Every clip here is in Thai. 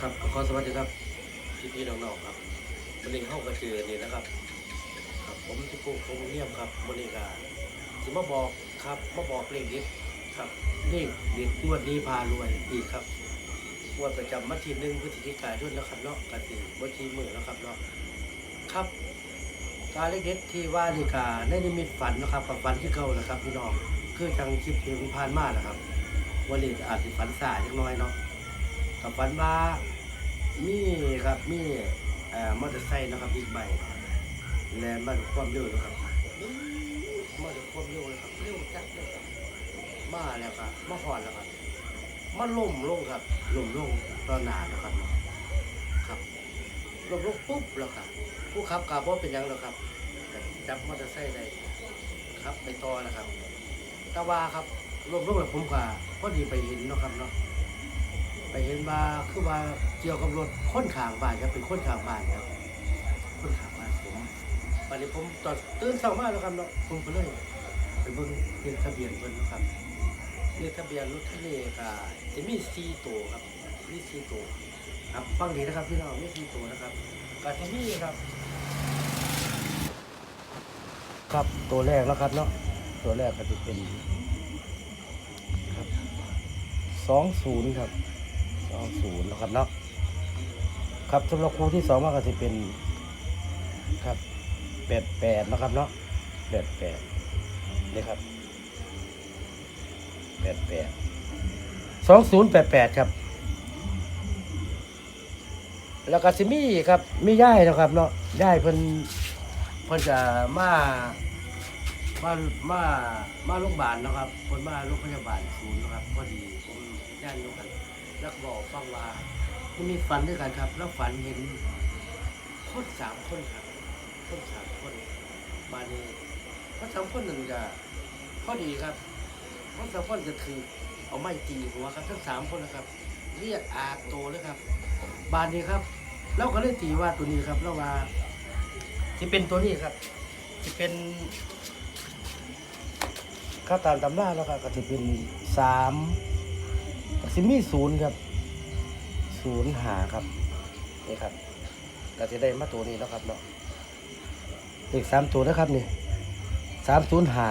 ครับขอสวัสดีครับพี่พี่ๆน้องๆครับวันนี้เข้าก็เจอนี่นะครับ ครับผมที่ปูผมเงียบครับวันนี้ก็ที่มาบอกครับมาบอกเลขเด็ดครับเลขเด็ดงวดนี้พารวยอีกครับงวดประจำวันที่หนึ่งพฤศจิกายนแล้วครับเนาะกติวันที่มือแล้วครับเนาะครับการเลขเด็ดที่ว่านี่กาในนิมิตฝันนะครับกับฝันที่เก่านะครับพี่น้องคือจังคลิปที่ผ่านมานะครับวันนี้อาจจะฝันสายจักน้อยเนาะ กับฝันว่ามีครับมีเอ่อมอเตอร์ไซค์นะครับบิ๊กไบค์แลนมาด้วยความเร็วนะครับมาด้วยความเร็วเลยครับเร็วจัดเลยครับมาแล้วครับมาหอนแล้วครับมาล่มลงครับล่มลงตอนหนานะครับ ครับล่มลงปุ๊บแล้วครับผู้ขับกาบว่าเป็นหยังแล้วครับจับมอเตอร์ไซค์ได้ครับไปต่อนะครับ แตะวาครับล่มลงแล้วผมก็พอดีไปเห็นเนาะครับเนาะ ไปเห็นว่าคือว่าเกี่ยวกับรถค้นขางบ้านครับเป็นค้นขางบ้านครับค้นขางบ้านผมวันนี้ผมตอนตื่นเช้ามาแล้วครับเนาะผมก็เลยไปเบิ่งเลขทะเบียนเพิ่นนะครับเลขทะเบียนรถทะเลก็จะมีสี่ตัวครับมีสี่ตัวครับฟังดีนะครับพี่น้องมีสี่ตัวนะครับก็จะมีครับ ครับตัวแรกแล้วครับเนาะตัวแรกก็จะเป็นครับสองศูนย์ครับ สองศูนย์นะครับเนาะครับสำหรับครูที่สองมาก็จะเป็นครับแปดแปดนะครับเนาะแปดแปดนี่ครับแปดแปดสองศูนย์แปดแปดครับ แล้วก็สิมี่ครับมีย่ายนะครับเนาะย่ายเพิ่นเพิ่นจะมามามามาโรงพยาบาลเนาะครับเพิ่นมาโรงพยาบาลศูนย์นะครับพอดีผมย่านอยู่กัน แล้วก็บอกฟังว่ามันมีฝันด้วยกันครับ แล้วฝันเห็นคนสามคนครับ คนสามคนบานี้คนสามคนหนึ่งจะพอดีครับคนสามคนจะถือเอาไม้ตีหัวครับทั้งสามคนนะครับ เรียกอาโตเลยครับ บานนี้ครับเราก็เลยตีว่าตัวนี้ครับแล้วว่าที่เป็นตัวนี้ครับที่เป็นข้าตามตำราแล้วครับก็จะเป็นสาม ซิมีศูนย์ครับศูนย์หาครับนี่ครับก็จะได้มาตัวนี้แล้วครับเนาะเลขสามตัวนะครับนี่สามศูนย์หา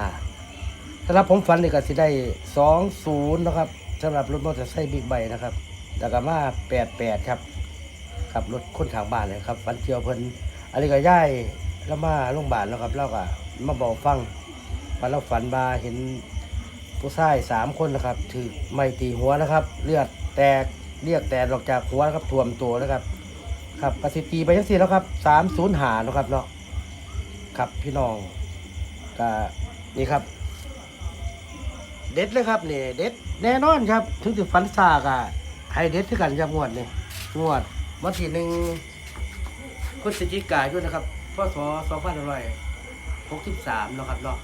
สำหรับผมฝันนี่ก็จะได้สองศูนย์นะครับสำหรับรถมอเตอร์ไซค์บิ๊กไบค์นะครับแล้วก็มาแปดแปดครับครับรถคนทางบ้านเลยครับฝันเที่ยวเพิ่นอันนี้ก็ย่ายแล้วมาโรงพยาบาลแล้วครับแล้วก็มาบอกฟังว่าเราฝันมาเห็น ผู้ชายสามคนนะครับถือไม้ตีหัวนะครับ เลือดแตกเรียกแตกออกจากหัวนะครับท่วมตัวนะครับ ครับประสิทธิไปยังสี่แล้วครับสามศูนย์หานะครับเนาะครับพี่น้องก็นี่ครับ เด็ดเลยครับนี่เด็ดแน่นอนครับ ถึงจะฟันซากอะให้เด็ดที่กันจะงวดนี่งวดวันที่หนึ่งพฤศจิกายนนะครับพศสองพันร้อยหกสิบสามนะครับเนาะ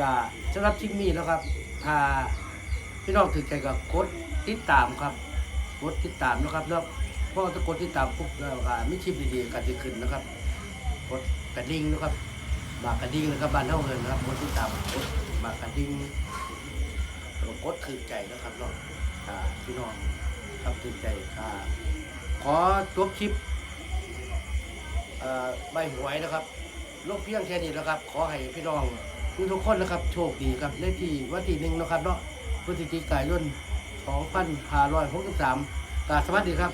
ก็สำหรับคลิปนี้นะครับถ้าพี่น้องถือใจก็กดติดตามครับกดติดตามนะครับแล้วเพราะกดติดตามปุ๊บแล้วก็มีคลิปดีๆก็จะขึ้นนะครับกดกระดิ่งนะครับมากระดิ่งนะครับบ้านเท่าเงินนะครับกดติดตามกดมากระดิ่งแล้วกดถือใจนะครับเนาะอ่าพี่น้องครับถือใจขอจบคลิปใบหวยนะครับลบเพียงแค่นี้แล้วครับ ขอให้พี่น้อง ทุกทุกคนนะครับโชคดีครับในที่วันที่หนึ่งนะครับเนาะพฤศจิกายน2563กราบสวัสดีครับ